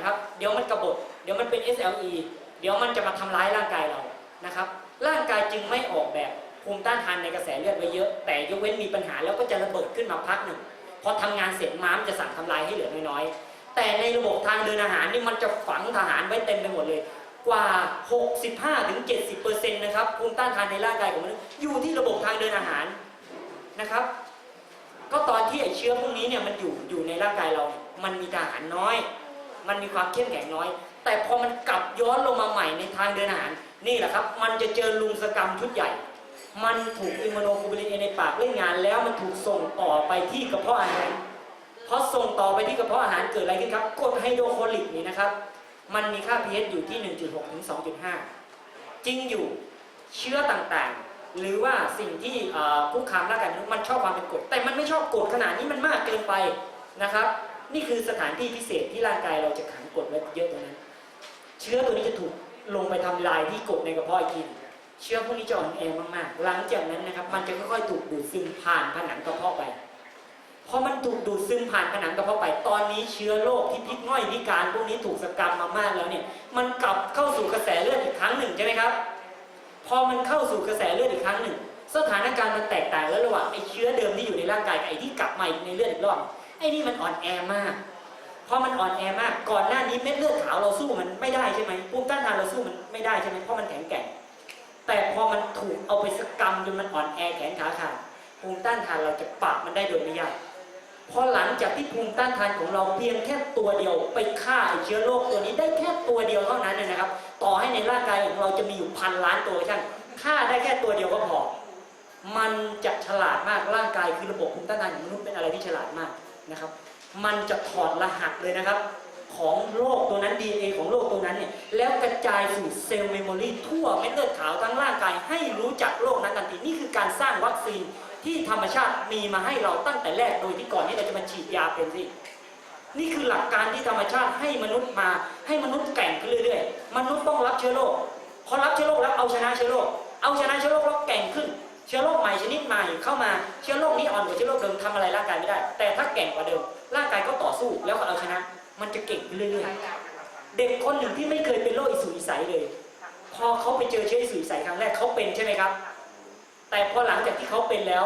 นะครับ เดี๋ยวมันกระบฏเดี๋ยวมันเป็น SLE เดี๋ยวมันจะมาทำร้ายร่างกายเรานะครับ ร่างกายจึงไม่ออกแบบภูมิต้านทานในกระแสเลือดไว้เยอะ แต่ยกเว้นมีปัญหาแล้วก็จะระเบิดขึ้นมาพักหนึ่งพอทำงานเสร็จม้ามจะสั่งทำลายให้เหลือน้อยๆ แต่ในระบบทางเดินอาหารนี่มันจะฝังทหารไว้เต็มไปหมดเลย กว่า 65-70%นะครับภูมิต้านทานในร่างกายของมนุษย์อยู่ที่ระบบทางเดินอาหารนะครับ ก็ตอนที่ไอเชื้อพวกนี้เนี่ยมันอยู่อยู่ในร่างกายเรา มันมีทหารน้อย มันมีความเข้มแข็งน้อย แต่พอมันกลับย้อนลงมาใหม่ในทางเดินอาหาร นี่แหละครับ มันจะเจอลุงสกรรมชุดใหญ่ มันถูกอิมมูโนโกลบูลินเอในปากเล่นงาน แล้วมันถูกส่งต่อไปที่กระเพาะอาหารพอส่งต่อไปที่กระเพาะอาหารเกิดอะไรขึ้นครับกรดไฮโดรโคลิกนี่นะครับ มันมีค่า pH อยู่ที่ 1.6 ถึง 2.5 จริงอยู่เชื้อต่างๆ หรือว่าสิ่งที่เอ่อคุกคามร่างกายมนุษย์มันชอบความเป็นกรดแต่มันไม่ชอบกรดขนาดนี้มันมากเกินไปนะครับ นี่คือสถานที่พิเศษที่ร่างกายเราจะขังกดไว้เยอะตรงนั้น เชื้อตัวนี้จะถูกลงไปทำลายที่กดในกระเพาะอีกทีหนึ่งเชื้อพวกนี้จะอ่อนแอมากๆ หลังจากนั้นนะครับ มันจะค่อยๆถูกดูดซึมผ่านผนังกระเพาะไปพอมันถูกดูดซึมผ่านผนังกระเพาะไป ตอนนี้เชื้อโรคที่พิษง่อยพิการพวกนี้ถูกสกรรมมามากแล้วเนี่ย มันกลับเข้าสู่กระแสเลือดอีกครั้งหนึ่งใช่ไหมครับ พอมันเข้าสู่กระแสเลือดอีกครั้งหนึ่ง สถานการณ์มันแตกต่างแล้วระหว่างไอ้เชื้อเดิมที่อยู่ในร่างกายกับไอ้ที่กลับมาในเลือดอีกรอบ ไอ้นี่มันอ่อนแอมาก เพอมันอ่อนแอมาก ก่อนหน้านี้เม็ดเลือดขาวเราสู้มันไม่ได้ใช่ไหมภูมิต้านทานเราสู้มันไม่ได้ใช่ไหมเพราะมันแข็งแกร่ง แต่พอมันถูกเอาไปสกรรมจนมันอ่อนแอแขนขาขาดภูมิต้านทานเราจะปราบมันได้โดยไม่ยากพอหลังจากที่ภูมิต้านทานของเราเพียงแค่ตัวเดียว ไปฆ่าไอ้เชื้อโรคตัวนี้ได้แค่ตัวเดียวเท่านั้นนยนะครับ ต่อให้ในร่างกายของเราจะมีอยู่พันล้านตัวช่างฆ่าได้แค่ตัวเดียวก็พอ มันจะฉลาดมากร่างกายคือระบบภูมิต้านทานของมนุษย์เป็นอะไรที่ฉลาดมาก นะครับ มันจะถอดรหัสเลยนะครับ ของโรคตัวนั้น DNA ของโรคตัวนั้นเนี่ยแล้วกระจายสู่เซลล์เมมโมรีทั่วเม็ดเลือดขาวทั้งร่างกายให้รู้จักโรคนั้นทันทีนี่คือการสร้างวัคซีนที่ธรรมชาติมีมาให้เราตั้งแต่แรกโดยที่ก่อนที่เราจะมาฉีดยาเป็นสินี่คือหลักการที่ธรรมชาติให้มนุษย์มา ให้มนุษย์แก่งขึ้นเรื่อยๆ มนุษย์ต้องรับเชื้อโรคพอรับเชื้อโรคแล้วเอาชนะเชื้อโรคเอาชนะเชื้อโรคแล้วแก่งขึ้น ชื้อโรคใหม่ชนิดใหม่เข้ามาเชื้อโรคนี้อ่อนกว่าเชื้อโรคเดิมทำอะไรร่างกายไม่ได้ แต่ถ้าแก่งกว่าเดิม ร่างกายก็ต่อสู้แล้วก็เอาชนะ มันจะเก่งเรื่อยๆเด็กคนหนึ่งที่ไม่เคยเป็นโรคอิสุอิสัยเลย พอเขาไปเจอเชื้ออิสุอิสัยครั้งแรกเขาเป็นใช่ไหมครับ แต่พอหลังจากที่เขาเป็นแล้ว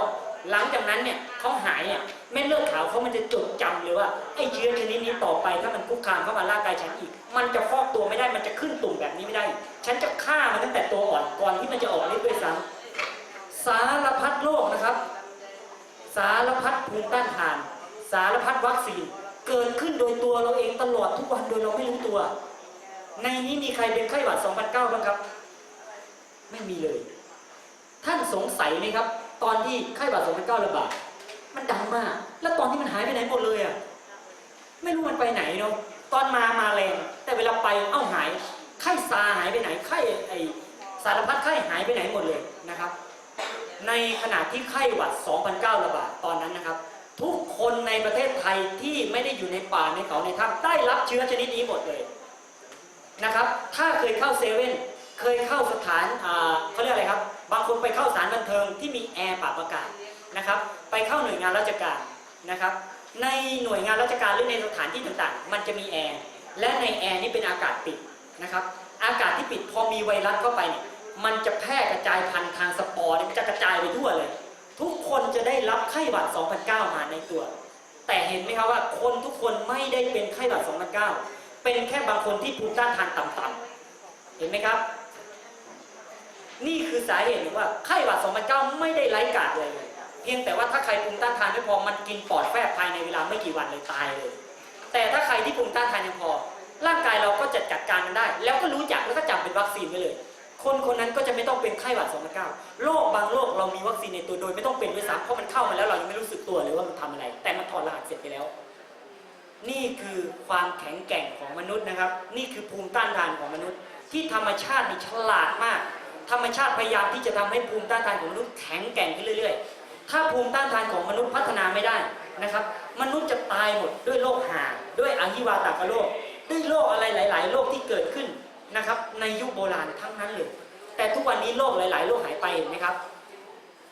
หลังจากนั้นเนี่ยเขาหายเนี่ยเม็ดเลือดขาวเขามันจะจดจำเลยว่าไอ้เชื้อชนิดนี้ต่อไปถ้ามันคุกคามเข้ามาร่างกายฉันอีก มันจะฟอกตัวไม่ได้มันจะขึ้นตุ่มแบบนี้ไม่ได้ ฉันจะฆ่ามันตั้งแต่ตัวอ่อนก่อนที่มันจะออกฤทธิ์ด้วยซ้ำ สารพัดโรคนะครับ สารพัดภูมิต้านทาน สารพัดวัคซีน เกิดขึ้นโดยตัวเราเองตลอดทุกวันโดยเราไม่รู้ตัว ในนี้มีใครเป็นไข้หวัด 2009 บ้างครับ ไม่มีเลย ท่านสงสัยไหมครับ ตอนที่ไข้หวัด 2009 ระบาด มันดังมาก แล้วตอนที่มันหายไปไหนหมดเลยอะ ไม่รู้มันไปไหนเนาะ ตอนมามาแรง แต่เวลาไปเอ้าหาย ไข้ซาหายไปไหน ไข้ไอสารพัดไข้หายไปไหนหมดเลยนะครับ ในขณะที่ไข้หวัด 2009 ระบาดตอนนั้นนะครับ ทุกคนในประเทศไทยที่ไม่ได้อยู่ในป่าในเขาในถ้ำได้รับเชื้อชนิดนี้หมดเลยนะครับ ถ้าเคยเข้าเซเว่นเคยเข้าสถานเขาเรียกอะไรครับ บางคนไปเข้าสถานบันเทิงที่มีแอร์ปรับอากาศนะครับ ไปเข้าหน่วยงานราชการนะครับ ในหน่วยงานราชการหรือในสถานที่ต่างๆ มันจะมีแอร์และในแอร์นี่เป็นอากาศปิดนะครับ อากาศที่ปิดพอมีไวรัสเข้าไปเนี่ย มันจะแพร่กระจายพันธุ์ทางสปอร์มันจะกระจายไปทั่วเลย ทุกคนจะได้รับไข้หวัด 2009 มาในตัว แต่เห็นไหมครับว่าคนทุกคนไม่ได้เป็นไข้หวัด 2009 เป็นแค่บางคนที่ภูมิต้านทานต่ำๆเห็นไหมครับ นี่คือสาเหตุหนึ่งว่าไข้หวัด 2009 ไม่ได้ไร้กาดเลย เพียงแต่ว่าถ้าใครภูมิต้านทานไม่พอมันกินปอดแฟบภายในเวลาไม่กี่วันเลยตายเลย แต่ถ้าใครที่ภูมิต้านทานยังพอร่างกายเราก็จะจัดการมันได้ แล้วก็รู้จักแล้วก็จำเป็นวัคซีนไว้เลย คนคนนั้นก็จะไม่ต้องเป็นไข้หวัด2009โรคบางโรคเรามีวัคซีนในตัวโดยไม่ต้องเป็นด้วยซ้ำเพราะมันเข้ามาแล้วเรายังไม่รู้สึกตัวเลยว่ามันทำอะไร แต่มันถอดรหัสเสร็จไปแล้ว นี่คือความแข็งแกร่งของมนุษย์นะครับ นี่คือภูมิต้านทานของมนุษย์ ที่ธรรมชาตินี่ฉลาดมาก ธรรมชาติพยายามที่จะทำให้ภูมิต้านทานของมนุษย์แข็งแกร่งขึ้นเรื่อยๆ ถ้าภูมิต้านทานของมนุษย์พัฒนาไม่ได้นะครับ มนุษย์จะตายหมดด้วยโรคหาด้วยอหิวาตากโรคด้วยโรคอะไรหลาย ๆ โรคที่เกิด ในยุคโบราณทั้งนั้นเลย แต่ทุกวันนี้โรคหลาย ๆ โรคหายไปเห็นไหมครับ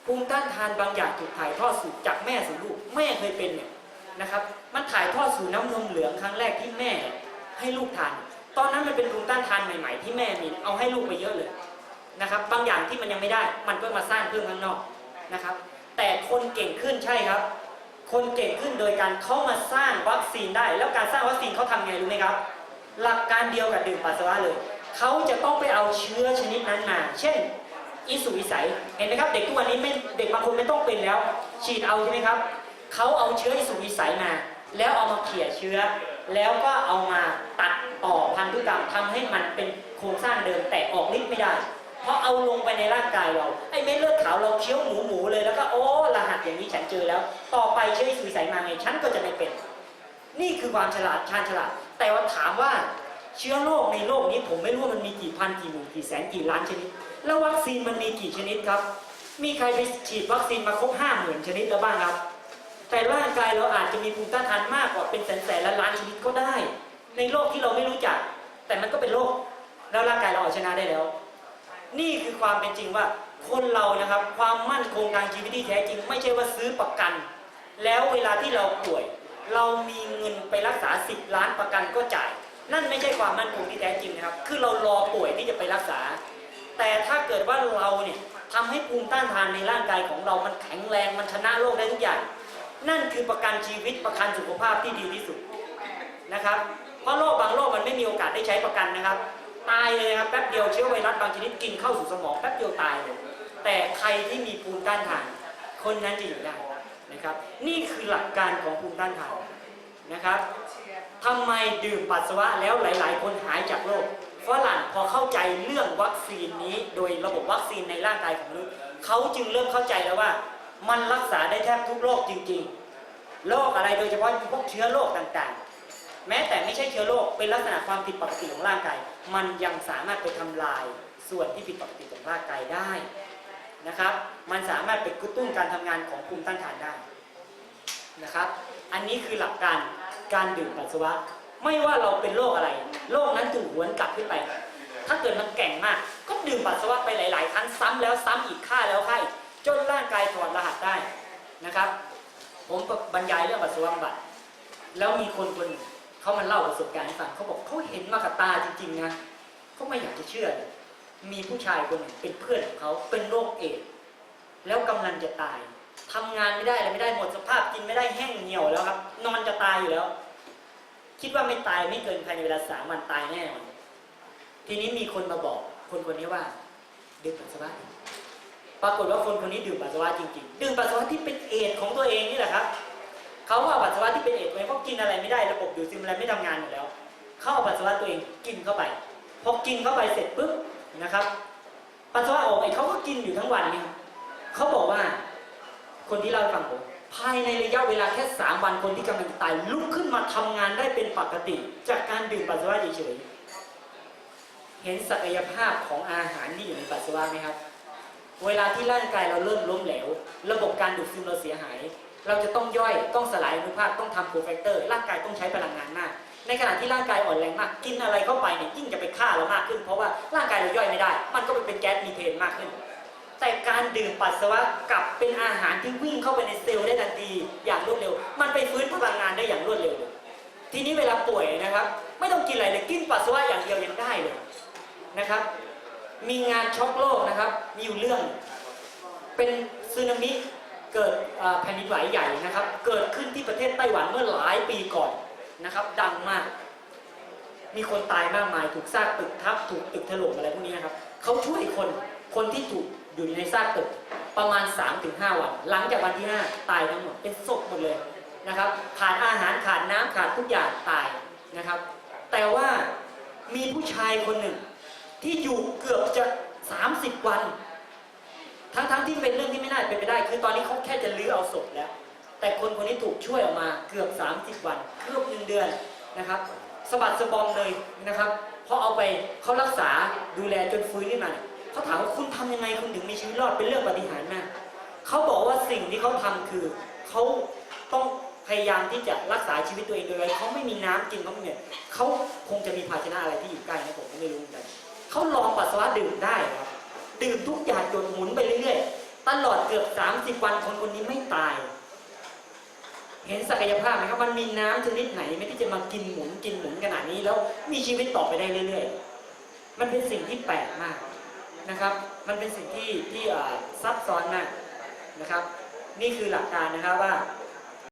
ภูมิต้านทานบางอย่างถูกถ่ายทอดสู่จากแม่สู่ลูกแม่เคยเป็นเนี่ยนะครับมันถ่ายทอดสู่น้ำนมเหลืองครั้งแรกที่แม่ให้ลูกทาน ตอนนั้นมันเป็นภูมิต้านทานใหม่ ๆ ที่แม่มีเอาให้ลูกไปเยอะเลยนะครับบางอย่างที่มันยังไม่ได้ มันก็มาสร้างเพิ่มข้างนอกนะครับ แต่คนเก่งขึ้นใช่ครับ คนเก่งขึ้นโดยการเข้ามาสร้างวัคซีนได้ แล้วการสร้างวัคซีนเขาทำไงรู้ไหมครับ หลักการเดียวกับดื่มปัสสาวะเลย เขาจะต้องไปเอาเชื้อชนิดนั้นมา เช่นอิสุวิสัย เห็นไหมครับ เด็กทุกวันนี้ไม่เด็กบางคนไม่ต้องเป็นแล้ว ฉีดเอาใช่ไหมครับ เขาเอาเชื้ออิสุวิสัยมา แล้วเอามาเขี่ยเชื้อ แล้วก็เอามาตัดต่อพันธุกรรมทำให้มันเป็นโครงสร้างเดิมแต่ออกฤทธิ์ไม่ได้ เพราะเอาลงไปในร่างกายเรา ไอ้เม็ดเลือดขาวเราเคี้ยวหมูหมูๆเลยแล้วก็โอ้รหัสอย่างนี้ฉันเจอแล้ว ต่อไปเชื้ออิสุวิสัยมาไงฉันก็จะไม่เป็น นี่คือความฉลาดชาญฉลาด แต่ว่าถามว่า เชื้อโรคในโลกนี้ผมไม่รู้มันมีกี่พันกี่หมื่นกี่แสนกี่ล้านชนิด แล้ววัคซีนมันมีกี่ชนิดครับ มีใครไปฉีดวัคซีนมาครบห้าหมื่นชนิดแล้วบ้างครับ แต่ร่างกายเราอาจจะมีภูมิต้านทานมากกว่าเป็นแสนแสนล้านล้านชนิดก็ได้ ในโลกที่เราไม่รู้จัก แต่มันก็เป็นโรคแล้วร่างกายเราเอาชนะได้แล้ว นี่คือความเป็นจริงว่าคนเรานะครับ ความมั่นคงทางชีวิตที่แท้จริง ไม่ใช่ว่าซื้อประกัน แล้วเวลาที่เราป่วย เรามีเงินไปรักษา 10 ล้านประกันก็จ่าย นั่นไม่ใช่ความมั่นคงที่แท้จริงนะครับ คือเรารอป่วยที่จะไปรักษา แต่ถ้าเกิดว่าเราเนี่ยทำให้ภูมิต้านทานในร่างกายของเรามันแข็งแรงมันชนะโรคได้ทุกอย่าง นั่นคือประกันชีวิตประกันสุขภาพที่ดีที่สุดนะครับ เพราะโรคบางโรคมันไม่มีโอกาสได้ใช้ประกันนะครับ ตายเลยนะครับแป๊บเดียวเชื้อไวรัสบางชนิดกินเข้าสู่สมองแป๊บเดียวตายเลย แต่ใครที่มีภูมิต้านทาน คนนั้นจะอยู่ได้นะครับ นี่คือหลักการของภูมิต้านทาน นะครับทำไมดื่มปัสสาวะแล้วหลาย ๆ คนหายจากโรคฝรั่งพอเข้าใจเรื่องวัคซีนนี้ โดยระบบวัคซีนในร่างกายของมนุษย์เขาจึงเริ่มเข้าใจแล้วว่า มันรักษาได้แทบทุกโรคจริง ๆ โรคอะไรโดยเฉพาะพวกเชื้อโรคต่างๆ แม้แต่ไม่ใช่เชื้อโรคเป็นลักษณะความผิดปกติของร่างกาย มันยังสามารถไปทำลายส่วนที่ผิดปกติของร่างกายได้นะครับ มันสามารถไปกระตุ้นการทำงานของภูมิต้านทานได้ นะครับ อันนี้คือหลักการการดื่มปัสสาวะ ไม่ว่าเราเป็นโรคอะไร โรคนั้นถูกหวนกลับขึ้นไป ถ้าเกิดมันแก่งมาก ก็ดื่มปัสสาวะไปหลาย ๆ ครั้งซ้ำแล้วซ้ำอีกฆ่าแล้วฆ่าอีกจนร่างกายถอดรหัสได้นะครับ ผมบรรยายเรื่องปัสสาวะบำบัดแล้วมีคนคนหนึ่งเขามาเล่าประสบการณ์ให้ฟังเขาบอกเขาเห็นมากับตาจริง ๆ นะเขาไม่อยากจะเชื่อ มีผู้ชายคนหนึ่งเป็นเพื่อนของเขาเป็นโรคเอดแล้วกำลังจะตาย ทำงานไม่ได้อะไรไม่ได้หมดสภาพกินไม่ได้แห้งเหี่ยวแล้วครับ นอนจะตายอยู่แล้ว คิดว่าไม่ตายไม่เกินภายในเวลาสามวันตายแน่นอนทีนี้มีคนมาบอก คนคนนี้ว่าดื่มปัสสาวะปรากฏว่าคนคนนี้ดื่มปัสสาวะจริงๆดื่มปัสสาวะที่เป็นเอดส์ของตัวเองนี่แหละครับเขาเอาปัสสาวะที่เป็นเอดส์ไว้เพราะกินอะไรไม่ได้ระบบดูดซึมอะไรไม่ทำงานอยู่แล้ว เข้าเอาปัสสาวะตัวเองกินเข้าไปพอกินเข้าไปเสร็จปุ๊บนะครับ ปัสสาวะออกไอเขาก็กินอยู่ทั้งวันเนี่ยเขาบอกว่า คนที่เล่าให้ฟังผมภายในระยะเวลาแค่สามวันคนที่กำลังตายลุกขึ้นมาทำงานได้เป็นปกติ จากการดื่มปัสสาวะเฉยๆเห็นศักยภาพของอาหารที่อยู่ในปัสสาวะไหมครับ เวลาที่ร่างกายเราเริ่มล้มเหลว ระบบการดูดซึมเราเสียหาย เราจะต้องย่อยต้องสลายอนุภาคต้องทำโปรแฟกเตอร์ร่างกายต้องใช้พลังงานมากในขณะที่ร่างกายอ่อนแรงมาก กินอะไรเข้าไปเนี่ยยิ่งจะไปฆ่าเรามากขึ้น เพราะว่าร่างกายเราย่อยไม่ได้ มันก็เป็นแก๊สมีเทนมากขึ้น แต่การดื่มปัสสาวะกลับเป็นอาหารที่วิ่งเข้าไปในเซลล์ได้ทันทีอย่างรวดเร็ว มันไปฟื้นพลังงานได้อย่างรวดเร็วเลยทีนี้เวลาป่วยนะครับ ไม่ต้องกินอะไรเลยกินปัสสาวะอย่างเดียวยังได้เลยนะครับ มีงานช็อกโลกนะครับ มีอยู่เรื่อง เป็นสึนามิเกิดแผ่นดินไหวใหญ่นะครับ เกิดขึ้นที่ประเทศไต้หวันเมื่อหลายปีก่อนนะครับ ดังมาก มีคนตายมากมาย ถูกซากตึกทับถูกตึกถล่มอะไรพวกนี้นะครับเขาช่วยคนคนที่ถูก อยู่ในซากตึกประมาณ 3-5 วัน หลังจากวันที่ 5 ตายทั้งหมดเป็นศพหมดเลยนะครับ ขาดอาหารขาดน้ำขาดทุกอย่างตายนะครับ แต่ว่ามีผู้ชายคนหนึ่ง ที่อยู่เกือบจะ 30 วัน ทั้งๆที่เป็นเรื่องที่ไม่น่าเป็นไปได้ คือตอนนี้เขาแค่จะลื้อเอาศพแล้ว แต่คนคนนี้ถูกช่วยออกมาเกือบ 30 วันเกือบหนึ่งเดือนนะครับสะบัดสะบอมเลยนะครับพอเอาไปเขารักษาดูแลจนฟื้นขึ้นมาเนี่ย เขาถามว่าคุณทำยังไงคุณถึงมีชีวิตรอดเป็นเรื่องปฏิหาริย์มากเขาบอกว่าสิ่งที่เขาทำคือเขาต้องพยายามที่จะรักษาชีวิตตัวเองโดยเขาไม่มีน้ำกินเขาไม่เนี่ยเขาคงจะมีภาชนะอะไรที่อยู่ใกล้นะผมก็ไม่รู้เหมือนกันเขาลองปัสสาวะดื่มได้ครับดื่มทุกอย่างจนหมุนไปเรื่อยๆตลอดเกือบ 30 วันคนคนนี้ไม่ตาย เห็นศักยภาพไหมครับมันมีน้ำชนิดไหนไม่ที่จะมากินหมุนกินหมุนขนาดนี้แล้วมีชีวิตต่อไปได้เรื่อย ๆ มันเป็นสิ่งที่แปลกมาก นะครับ มันเป็นสิ่งที่ที่ซับซ้อนมากนะครับ นี่คือหลักการนะครับว่า